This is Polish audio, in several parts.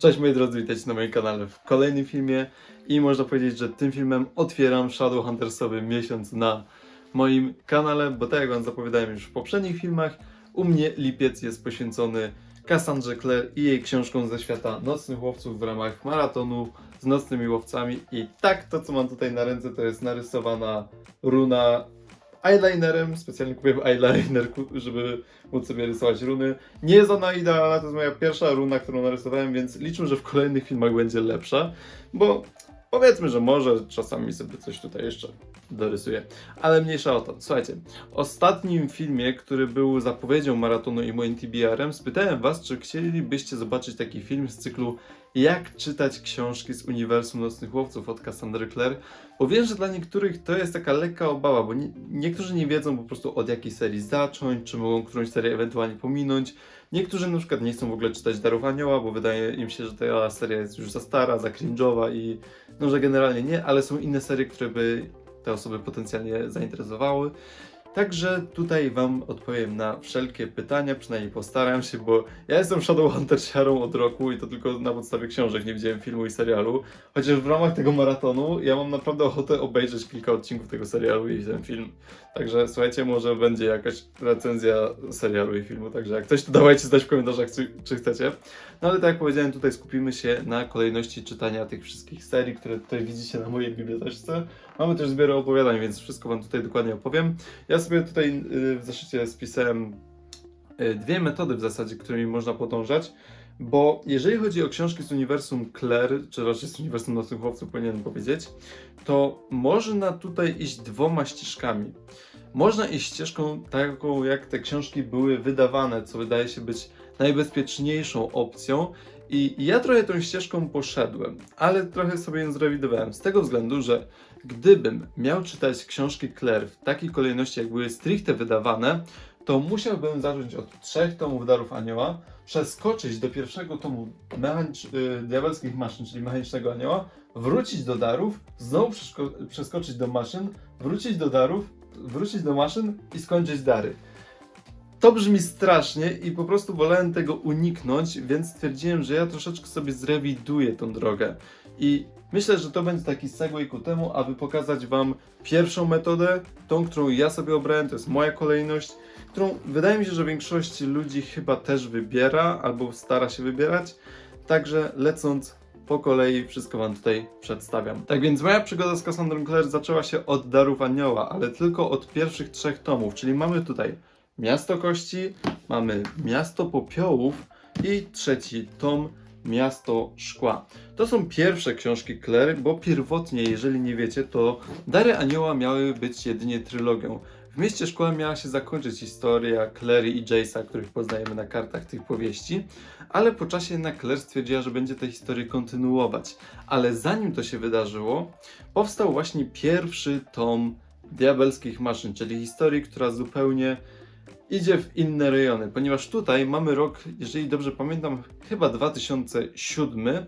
Cześć moi drodzy, witajcie na moim kanale w kolejnym filmie i można powiedzieć, że tym filmem otwieram Shadowhuntersowy miesiąc na moim kanale, bo tak jak wam zapowiadałem już w poprzednich filmach, u mnie lipiec jest poświęcony Cassandrze Clare i jej książkom ze świata Nocnych Łowców w ramach maratonu z Nocnymi Łowcami. I tak to co mam tutaj na ręce to jest narysowana runa eyelinerem, specjalnie kupiłem eyeliner, żeby móc sobie rysować runy. Nie jest ona idealna, to jest moja pierwsza runa, którą narysowałem, więc liczę, że w kolejnych filmach będzie lepsza, bo powiedzmy, że może czasami sobie coś tutaj jeszcze dorysuję. Ale mniejsza o to. Słuchajcie, w ostatnim filmie, który był zapowiedzią maratonu i moim TBR-em, spytałem was, czy chcielibyście zobaczyć taki film z cyklu jak czytać książki z uniwersum Nocnych Łowców od Cassandry Clare, bo wiem, że dla niektórych to jest taka lekka obawa, bo nie, niektórzy nie wiedzą po prostu od jakiej serii zacząć, czy mogą którąś serię ewentualnie pominąć. Niektórzy na przykład nie chcą w ogóle czytać Darów Anioła, bo wydaje im się, że ta seria jest już za stara, za cringe'owa i no, że generalnie nie, ale są inne serie, które by te osoby potencjalnie zainteresowały. Także tutaj Wam odpowiem na wszelkie pytania, przynajmniej postaram się, bo ja jestem Shadowhunter siarą od roku i to tylko na podstawie książek, nie widziałem filmu i serialu. Chociaż w ramach tego maratonu ja mam naprawdę ochotę obejrzeć kilka odcinków tego serialu i ten film. Także słuchajcie, może będzie jakaś recenzja serialu i filmu, także jak coś to dawajcie znać w komentarzach, czy, chcecie. No ale tak jak powiedziałem, tutaj skupimy się na kolejności czytania tych wszystkich serii, które tutaj widzicie na mojej biblioteczce. Mamy też zbiór opowiadań, więc wszystko Wam tutaj dokładnie opowiem. Ja sobie tutaj y, w zeszycie spisałem y, dwie metody w zasadzie, którymi można podążać, bo jeżeli chodzi o książki z uniwersum Claire, czy raczej z uniwersum Nocnych Łowców powinienem powiedzieć, to można tutaj iść dwoma ścieżkami. Można iść ścieżką taką, jak te książki były wydawane, co wydaje się być najbezpieczniejszą opcją. I ja trochę tą ścieżką poszedłem, ale trochę sobie ją zrewidowałem. Z tego względu, że gdybym miał czytać książki Claire w takiej kolejności, jak były stricte wydawane, to musiałbym zacząć od trzech tomów Darów Anioła, przeskoczyć do pierwszego tomu mechanicz- y, Diabelskich Maszyn, czyli Mechanicznego Anioła, wrócić do Darów, znowu przeskoczyć do maszyn, wrócić do Darów, wrócić do maszyn i skończyć Dary. To brzmi strasznie i po prostu wolałem tego uniknąć, więc stwierdziłem, że ja troszeczkę sobie zrewiduję tą drogę. I myślę, że to będzie taki segway ku temu, aby pokazać Wam pierwszą metodę, tą, którą ja sobie obrałem, to jest moja kolejność, którą wydaje mi się, że większość ludzi chyba też wybiera albo stara się wybierać. Także lecąc po kolei wszystko Wam tutaj przedstawiam. Tak więc moja przygoda z Cassandrą Clare zaczęła się od Darów Anioła, ale tylko od pierwszych trzech tomów, czyli mamy tutaj Miasto Kości, mamy Miasto Popiołów i trzeci tom Miasto Szkła. To są pierwsze książki Claire, bo pierwotnie, jeżeli nie wiecie, to Dary Anioła miały być jedynie trylogią. W Mieście Szkła miała się zakończyć historia Clary i Jace'a, których poznajemy na kartach tych powieści, ale po czasie jednak Claire stwierdziła, że będzie tę historię kontynuować. Ale zanim to się wydarzyło, powstał właśnie pierwszy tom Diabelskich Maszyn, czyli historii, która zupełnie idzie w inne rejony, ponieważ tutaj mamy rok, jeżeli dobrze pamiętam, chyba 2007,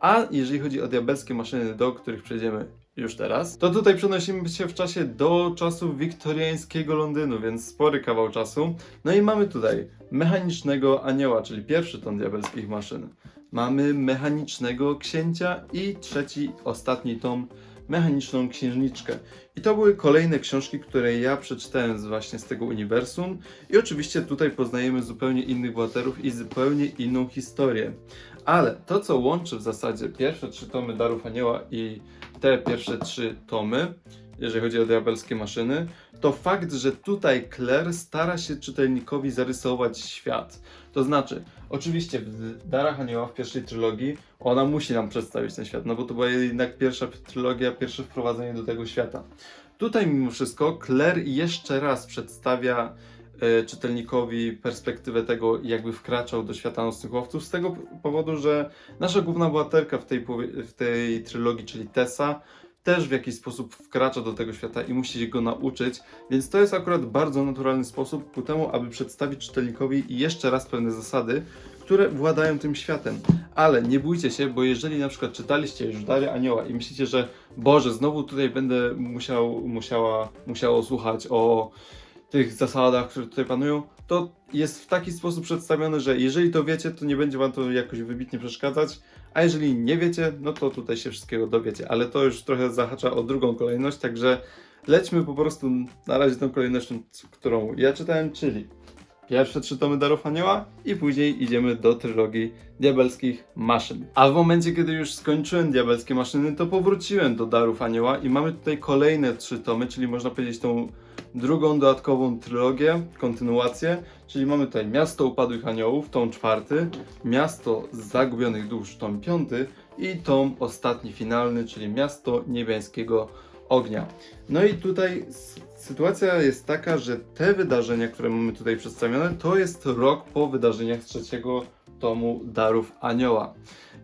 a jeżeli chodzi o diabelskie maszyny, do których przejdziemy już teraz, to tutaj przenosimy się w czasie do czasów wiktoriańskiego Londynu, więc spory kawał czasu. No i mamy tutaj mechanicznego anioła, czyli pierwszy ton diabelskich maszyn. Mamy mechanicznego księcia i trzeci, ostatni tom mechaniczną księżniczkę. I to były kolejne książki, które ja przeczytałem właśnie z tego uniwersum. I oczywiście tutaj poznajemy zupełnie innych bohaterów i zupełnie inną historię. Ale to, co łączy w zasadzie pierwsze trzy tomy Darów Anioła i te pierwsze trzy tomy, jeżeli chodzi o diabelskie maszyny, to fakt, że tutaj Claire stara się czytelnikowi zarysować świat. To znaczy, oczywiście w Darach Anioła w pierwszej trylogii ona musi nam przedstawić ten świat, no bo to była jednak pierwsza trylogia, pierwsze wprowadzenie do tego świata. Tutaj mimo wszystko Claire jeszcze raz przedstawia e, czytelnikowi perspektywę tego, jakby wkraczał do świata nocnych łowców, z tego powodu, że nasza główna bohaterka w tej, w tej trylogii, czyli Tessa, też w jakiś sposób wkracza do tego świata i musi się go nauczyć, więc to jest akurat bardzo naturalny sposób ku temu, aby przedstawić czytelnikowi jeszcze raz pewne zasady, które władają tym światem. Ale nie bójcie się, bo jeżeli na przykład czytaliście już Dary Anioła i myślicie, że Boże, znowu tutaj będę musiał, musiała, musiało słuchać o tych zasadach, które tutaj panują, to jest w taki sposób przedstawione, że jeżeli to wiecie, to nie będzie wam to jakoś wybitnie przeszkadzać, a jeżeli nie wiecie, no to tutaj się wszystkiego dowiecie, ale to już trochę zahacza o drugą kolejność, także lećmy po prostu na razie tą kolejnością, którą ja czytałem, czyli pierwsze trzy tomy Darów Anioła i później idziemy do trylogii Diabelskich Maszyn. A w momencie, kiedy już skończyłem Diabelskie Maszyny, to powróciłem do Darów Anioła i mamy tutaj kolejne trzy tomy, czyli można powiedzieć tą drugą dodatkową trylogię, kontynuację, czyli mamy tutaj Miasto Upadłych Aniołów, tom czwarty, Miasto Zagubionych Dusz, tom piąty i tom ostatni, finalny, czyli Miasto Niebiańskiego Ognia. No i tutaj sytuacja jest taka, że te wydarzenia, które mamy tutaj przedstawione, to jest rok po wydarzeniach trzeciego tomu Darów Anioła.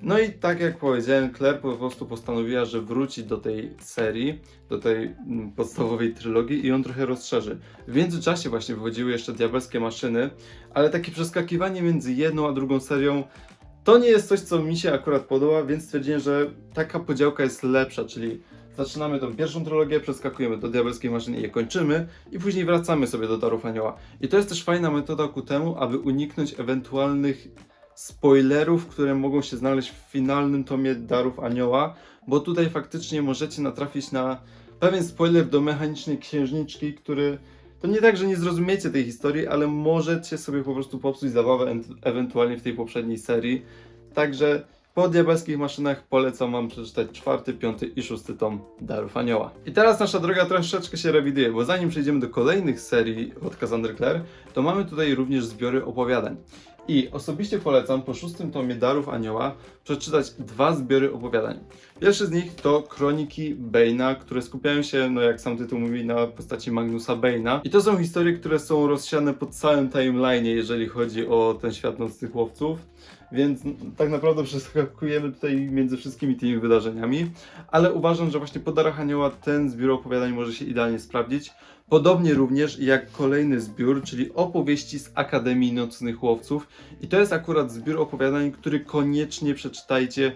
No i tak jak powiedziałem, Claire po prostu postanowiła, że wróci do tej serii, do tej mm, podstawowej trylogii i ją trochę rozszerzy. W międzyczasie właśnie wychodziły jeszcze Diabelskie Maszyny, ale takie przeskakiwanie między jedną a drugą serią to nie jest coś, co mi się akurat podoba, więc stwierdziłem, że taka podziałka jest lepsza, czyli zaczynamy tą pierwszą trylogię, przeskakujemy do Diabelskiej Maszyny i je kończymy i później wracamy sobie do Darów Anioła. I to jest też fajna metoda ku temu, aby uniknąć ewentualnych spoilerów, które mogą się znaleźć w finalnym tomie Darów Anioła, bo tutaj faktycznie możecie natrafić na pewien spoiler do mechanicznej księżniczki, który to nie tak, że nie zrozumiecie tej historii, ale możecie sobie po prostu popsuć zabawę ent- ewentualnie w tej poprzedniej serii. Także po diabelskich maszynach polecam wam przeczytać czwarty, piąty i szósty tom Darów Anioła. I teraz nasza droga troszeczkę się rewiduje, bo zanim przejdziemy do kolejnych serii od Cassandry Clare, to mamy tutaj również zbiory opowiadań. I osobiście polecam po szóstym tomie Darów Anioła przeczytać dwa zbiory opowiadań. Pierwszy z nich to Kroniki Bane'a, które skupiają się, no jak sam tytuł mówi, na postaci Magnusa Bane'a. I to są historie, które są rozsiane po całym timeline'ie, jeżeli chodzi o ten świat nocnych łowców. Więc tak naprawdę przeskakujemy tutaj między wszystkimi tymi wydarzeniami. Ale uważam, że właśnie po Darach Anioła ten zbiór opowiadań może się idealnie sprawdzić. Podobnie również jak kolejny zbiór, czyli opowieści z Akademii Nocnych Łowców. I to jest akurat zbiór opowiadań, który koniecznie przeczytajcie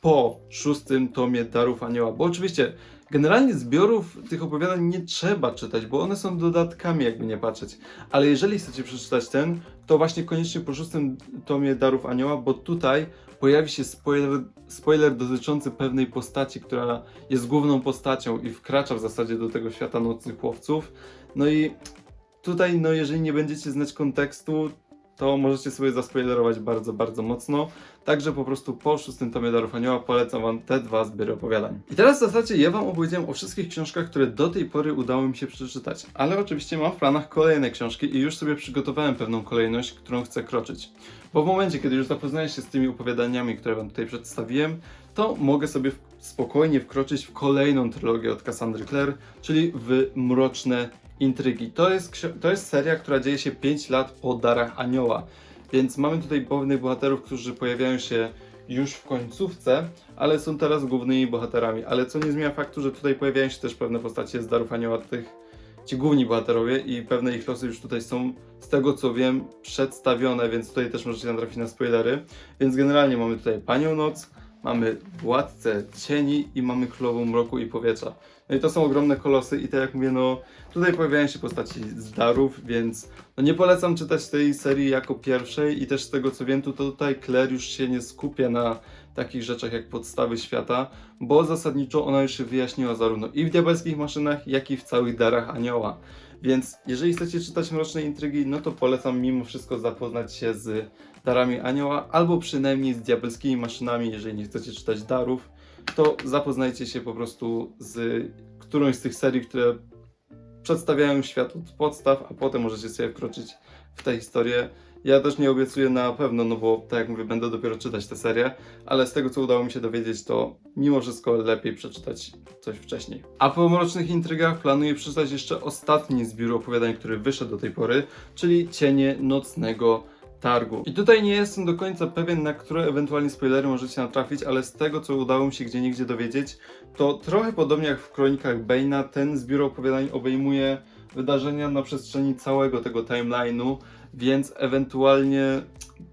po szóstym tomie Darów Anioła. Bo oczywiście, generalnie zbiorów tych opowiadań nie trzeba czytać, bo one są dodatkami, jakby nie patrzeć. Ale jeżeli chcecie przeczytać ten, to właśnie koniecznie po szóstym tomie Darów Anioła, bo tutaj pojawi się spoiler, spoiler dotyczący pewnej postaci, która jest główną postacią i wkracza w zasadzie do tego świata nocnych łowców. No i tutaj, no jeżeli nie będziecie znać kontekstu, to możecie sobie zaspoilerować bardzo, bardzo mocno. Także po prostu po szóstym tomie Darów Anioła polecam wam te dwa zbiory opowiadań. I teraz w zasadzie ja wam opowiedziałem o wszystkich książkach, które do tej pory udało mi się przeczytać. Ale oczywiście mam w planach kolejne książki i już sobie przygotowałem pewną kolejność, którą chcę kroczyć. Bo w momencie, kiedy już zapoznaję się z tymi opowiadaniami, które wam tutaj przedstawiłem, to mogę sobie spokojnie wkroczyć w kolejną trylogię od Cassandry Clare, czyli w Mroczne Intrygi. To jest, to jest seria, która dzieje się 5 lat po Darach Anioła. Więc mamy tutaj pewnych bohaterów, którzy pojawiają się już w końcówce, ale są teraz głównymi bohaterami. Ale co nie zmienia faktu, że tutaj pojawiają się też pewne postacie z Darów Anioła, tych, ci główni bohaterowie i pewne ich losy już tutaj są, z tego co wiem, przedstawione, więc tutaj też możecie natrafić na spoilery. Więc generalnie mamy tutaj Panią Noc, mamy Władcę Cieni i mamy Królową Mroku i Powietrza. No i to są ogromne kolosy i tak jak mówię, no tutaj pojawiają się postaci z darów, więc no nie polecam czytać tej serii jako pierwszej i też z tego co wiem, to tutaj Claire już się nie skupia na takich rzeczach jak podstawy świata, bo zasadniczo ona już się wyjaśniła zarówno i w diabelskich maszynach, jak i w całych darach anioła. Więc jeżeli chcecie czytać Mroczne Intrygi, no to polecam mimo wszystko zapoznać się z darami anioła, albo przynajmniej z diabelskimi maszynami, jeżeli nie chcecie czytać darów, to zapoznajcie się po prostu z którąś z tych serii, które przedstawiają świat od podstaw, a potem możecie sobie wkroczyć w tę historię. Ja też nie obiecuję na pewno, no bo tak jak mówię, będę dopiero czytać tę serię, ale z tego co udało mi się dowiedzieć, to mimo wszystko lepiej przeczytać coś wcześniej. A po Mrocznych Intrygach planuję przeczytać jeszcze ostatni zbiór opowiadań, który wyszedł do tej pory, czyli Cienie Nocnego Targu. I tutaj nie jestem do końca pewien, na które ewentualnie spoilery możecie natrafić, ale z tego co udało mi się gdzie niegdzie dowiedzieć, to trochę podobnie jak w Kronikach Bane'a, ten zbiór opowiadań obejmuje wydarzenia na przestrzeni całego tego timeline'u, więc ewentualnie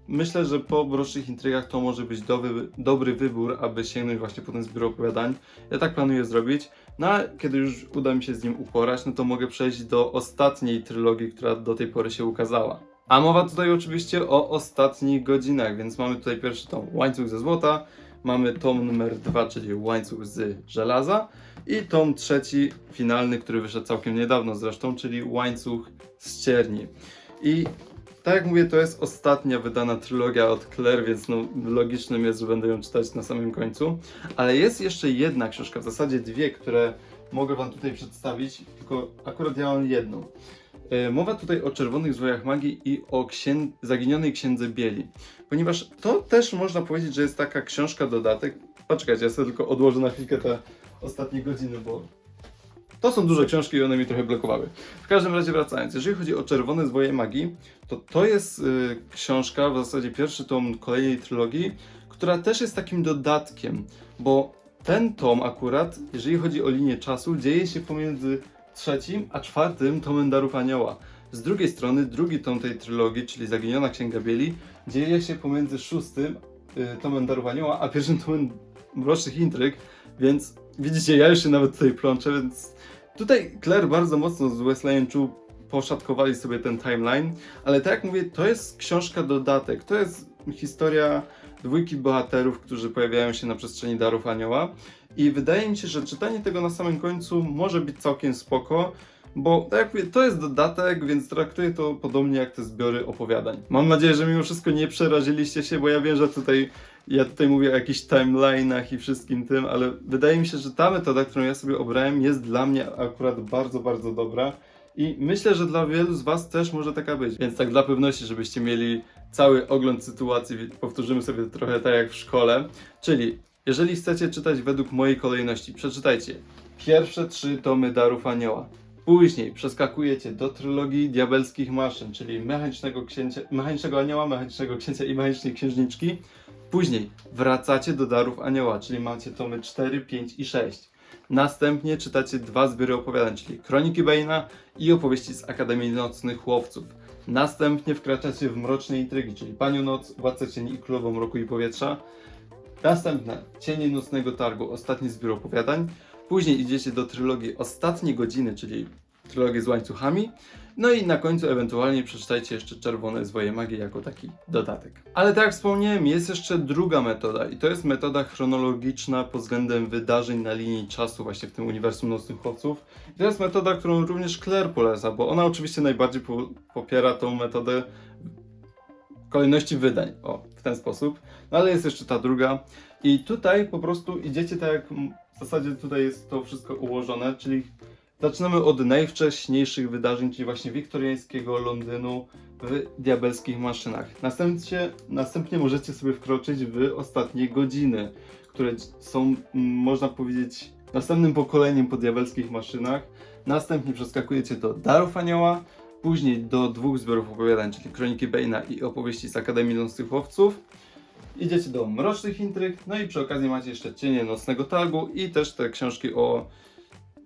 myślę, że po mrocznych intrygach to może być dobry, dobry wybór, aby sięgnąć właśnie po ten zbiór opowiadań. Ja tak planuję zrobić. No a kiedy już uda mi się z nim uporać, no to mogę przejść do ostatniej trylogii, która do tej pory się ukazała. A mowa tutaj oczywiście o ostatnich godzinach, więc mamy tutaj pierwszy tom Łańcuch ze złota, mamy tom numer dwa, czyli Łańcuch z żelaza i tom trzeci, finalny, który wyszedł całkiem niedawno zresztą, czyli Łańcuch z cierni. I tak jak mówię, to jest ostatnia wydana trylogia od Claire, więc no, logicznym jest, że będę ją czytać na samym końcu. Ale jest jeszcze jedna książka, w zasadzie dwie, które mogę Wam tutaj przedstawić, tylko akurat ja mam jedną. E, Mowa tutaj o Czerwonych Zwojach Magii i o księ... zaginionej Księdze Bieli. Ponieważ to też można powiedzieć, że jest taka książka dodatek. Poczekajcie, ja sobie tylko odłożę na chwilkę te ostatnie godziny, bo to są duże książki i one mi trochę blokowały. W każdym razie wracając, jeżeli chodzi o Czerwone Zwoje Magii, to to jest y, książka, w zasadzie pierwszy tom kolejnej trylogii, która też jest takim dodatkiem, bo ten tom akurat, jeżeli chodzi o linię czasu, dzieje się pomiędzy trzecim a czwartym tomem Darów Anioła. Z drugiej strony, drugi tom tej trylogii, czyli Zaginiona Księga Bieli, dzieje się pomiędzy szóstym y, tomem Darów Anioła, a pierwszym tomem Mrocznych Intryg, więc widzicie, ja już się nawet tutaj plączę, więc tutaj Claire bardzo mocno z Wesleyem Chu poszatkowali sobie ten timeline, ale tak jak mówię, to jest książka dodatek, to jest historia dwójki bohaterów, którzy pojawiają się na przestrzeni Darów Anioła i wydaje mi się, że czytanie tego na samym końcu może być całkiem spoko, bo tak jak mówię, to jest dodatek, więc traktuję to podobnie jak te zbiory opowiadań. Mam nadzieję, że mimo wszystko nie przeraziliście się, bo ja wiem, że tutaj ja tutaj mówię o jakichś timeline'ach i wszystkim tym, ale wydaje mi się, że ta metoda, którą ja sobie obrałem, jest dla mnie akurat bardzo, bardzo dobra. I myślę, że dla wielu z Was też może taka być. Więc tak dla pewności, żebyście mieli cały ogląd sytuacji, powtórzymy sobie trochę tak jak w szkole. Czyli, jeżeli chcecie czytać według mojej kolejności, przeczytajcie pierwsze trzy tomy Darów Anioła. Później przeskakujecie do trylogii Diabelskich Maszyn, czyli Mechanicznego, księcia, mechanicznego Anioła, Mechanicznego Księcia i Mechanicznej Księżniczki. Później wracacie do Darów Anioła, czyli macie tomy 4, 5 i 6. Następnie czytacie dwa zbiory opowiadań, czyli Kroniki Bane'a i opowieści z Akademii Nocnych Łowców. Następnie wkraczacie w Mroczne Intrygi, czyli Panią Noc, Władcę Cieni i Królową Mroku i Powietrza. Następne Cienie Nocnego Targu, ostatni zbiór opowiadań. Później idziecie do trylogii Ostatnie Godziny, czyli trylogię z łańcuchami. No i na końcu ewentualnie przeczytajcie jeszcze Czerwone Zwoje Magii jako taki dodatek. Ale tak jak wspomniałem, jest jeszcze druga metoda i to jest metoda chronologiczna pod względem wydarzeń na linii czasu właśnie w tym uniwersum Nocnych Chłopców. I to jest metoda, którą również Claire poleca, bo ona oczywiście najbardziej po popiera tą metodę kolejności wydań. O, w ten sposób. No ale jest jeszcze ta druga. I tutaj po prostu idziecie tak jak w zasadzie tutaj jest to wszystko ułożone, czyli zaczynamy od najwcześniejszych wydarzeń, czyli właśnie wiktoriańskiego Londynu w diabelskich maszynach. Następnie, następnie możecie sobie wkroczyć w ostatnie godziny, które są, można powiedzieć, następnym pokoleniem po diabelskich maszynach. Następnie przeskakujecie do Darów Anioła, później do dwóch zbiorów opowiadań, czyli Kroniki Bane'a i opowieści z Akademii Nocnych Łowców. Idziecie do Mrocznych Intryg, no i przy okazji macie jeszcze Cienie Nocnego Targu i też te książki o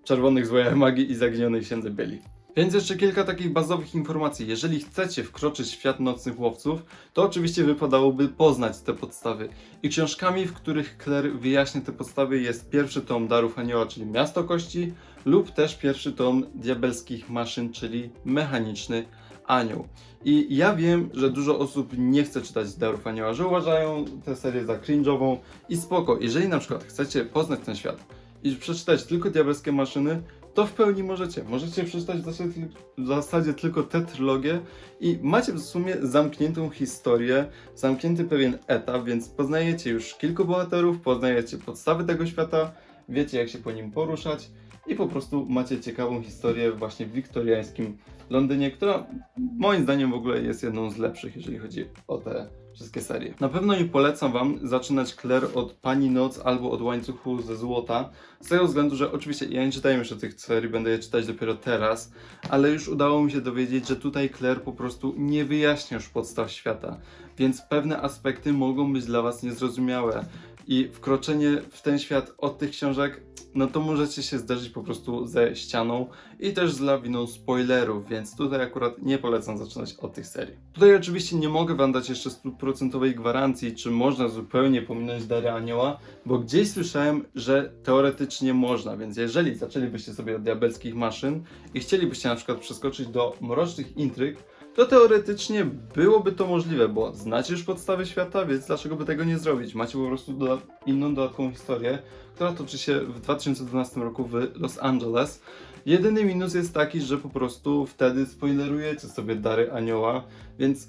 Czerwonych Złojach Magii i Zaginionej Księdze Bieli. Więc jeszcze kilka takich bazowych informacji. Jeżeli chcecie wkroczyć w świat nocnych łowców, to oczywiście wypadałoby poznać te podstawy. I książkami, w których Claire wyjaśnia te podstawy jest pierwszy tom Darów Anioła, czyli Miasto Kości, lub też pierwszy tom Diabelskich Maszyn, czyli Mechaniczny Anioł. I ja wiem, że dużo osób nie chce czytać Darów Anioła, że uważają tę serię za cringe'ową i spoko. Jeżeli na przykład chcecie poznać ten świat i przeczytać tylko Diabelskie Maszyny, to w pełni możecie. Możecie przeczytać w zasadzie, w zasadzie tylko tę trylogię i macie w sumie zamkniętą historię, zamknięty pewien etap, więc poznajecie już kilku bohaterów, poznajecie podstawy tego świata, wiecie jak się po nim poruszać i po prostu macie ciekawą historię właśnie w wiktoriańskim Londynie, która moim zdaniem w ogóle jest jedną z lepszych, jeżeli chodzi o te wszystkie serie. Na pewno nie polecam Wam zaczynać Claire od Pani Noc albo od Łańcuchu ze Złota, z tego względu, że oczywiście ja nie czytałem jeszcze tych serii, będę je czytać dopiero teraz, ale już udało mi się dowiedzieć, że tutaj Claire po prostu nie wyjaśnia już podstaw świata, więc pewne aspekty mogą być dla Was niezrozumiałe. I wkroczenie w ten świat od tych książek, no to możecie się zderzyć po prostu ze ścianą i też z lawiną spoilerów, więc tutaj akurat nie polecam zaczynać od tych serii. Tutaj oczywiście nie mogę wam dać jeszcze stuprocentowej gwarancji, czy można zupełnie pominąć Dary Anioła, bo gdzieś słyszałem, że teoretycznie można, więc jeżeli zaczęlibyście sobie od diabelskich maszyn i chcielibyście na przykład przeskoczyć do mrocznych intryg, to teoretycznie byłoby to możliwe, bo znacie już podstawy świata, więc dlaczego by tego nie zrobić? Macie po prostu doda- inną dodatkową historię, która toczy się w 2012 roku w Los Angeles. Jedyny minus jest taki, że po prostu wtedy spoilerujecie sobie Dary Anioła, więc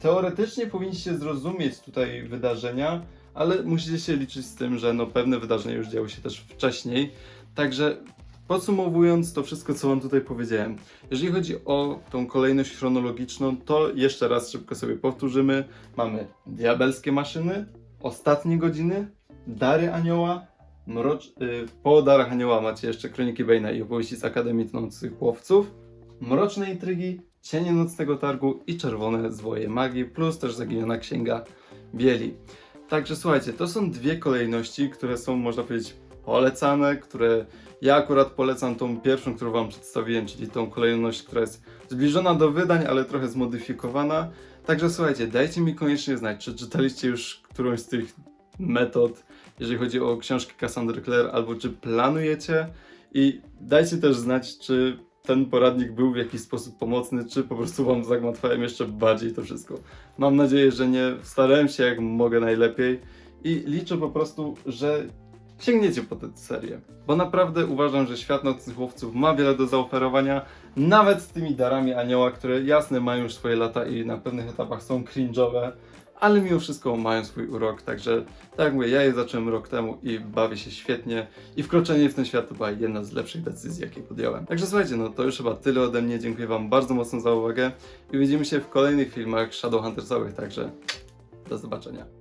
teoretycznie powinniście zrozumieć tutaj wydarzenia, ale musicie się liczyć z tym, że no pewne wydarzenia już działy się też wcześniej. Także podsumowując to wszystko, co wam tutaj powiedziałem, jeżeli chodzi o tą kolejność chronologiczną, to jeszcze raz szybko sobie powtórzymy. Mamy diabelskie maszyny, ostatnie godziny, dary anioła, mrocz... y, po darach anioła macie jeszcze kroniki Bejna i opowieści z Akademii Tnących Łowców, mroczne intrygi, cienie nocnego targu i czerwone zwoje magii, plus też zaginiona księga bieli. Także słuchajcie, to są dwie kolejności, które są, można powiedzieć, polecane, które ja akurat polecam tą pierwszą, którą wam przedstawiłem, czyli tą kolejność, która jest zbliżona do wydań, ale trochę zmodyfikowana. Także słuchajcie, dajcie mi koniecznie znać, czy czytaliście już którąś z tych metod, jeżeli chodzi o książki Cassandry Clare, albo czy planujecie. I dajcie też znać, czy ten poradnik był w jakiś sposób pomocny, czy po prostu wam zagmatwałem jeszcze bardziej to wszystko. Mam nadzieję, że nie. Starałem się jak mogę najlepiej i liczę po prostu, że sięgniecie po tę serię. Bo naprawdę uważam, że świat nocnych łowców ma wiele do zaoferowania, nawet z tymi darami anioła, które jasne mają już swoje lata i na pewnych etapach są cringe'owe, ale mimo wszystko mają swój urok, także tak jak mówię, ja je zacząłem rok temu i bawię się świetnie i wkroczenie w ten świat to była jedna z lepszych decyzji, jakie podjąłem. Także słuchajcie, no to już chyba tyle ode mnie, dziękuję wam bardzo mocno za uwagę i widzimy się w kolejnych filmach Shadowhuntersowych, także do zobaczenia.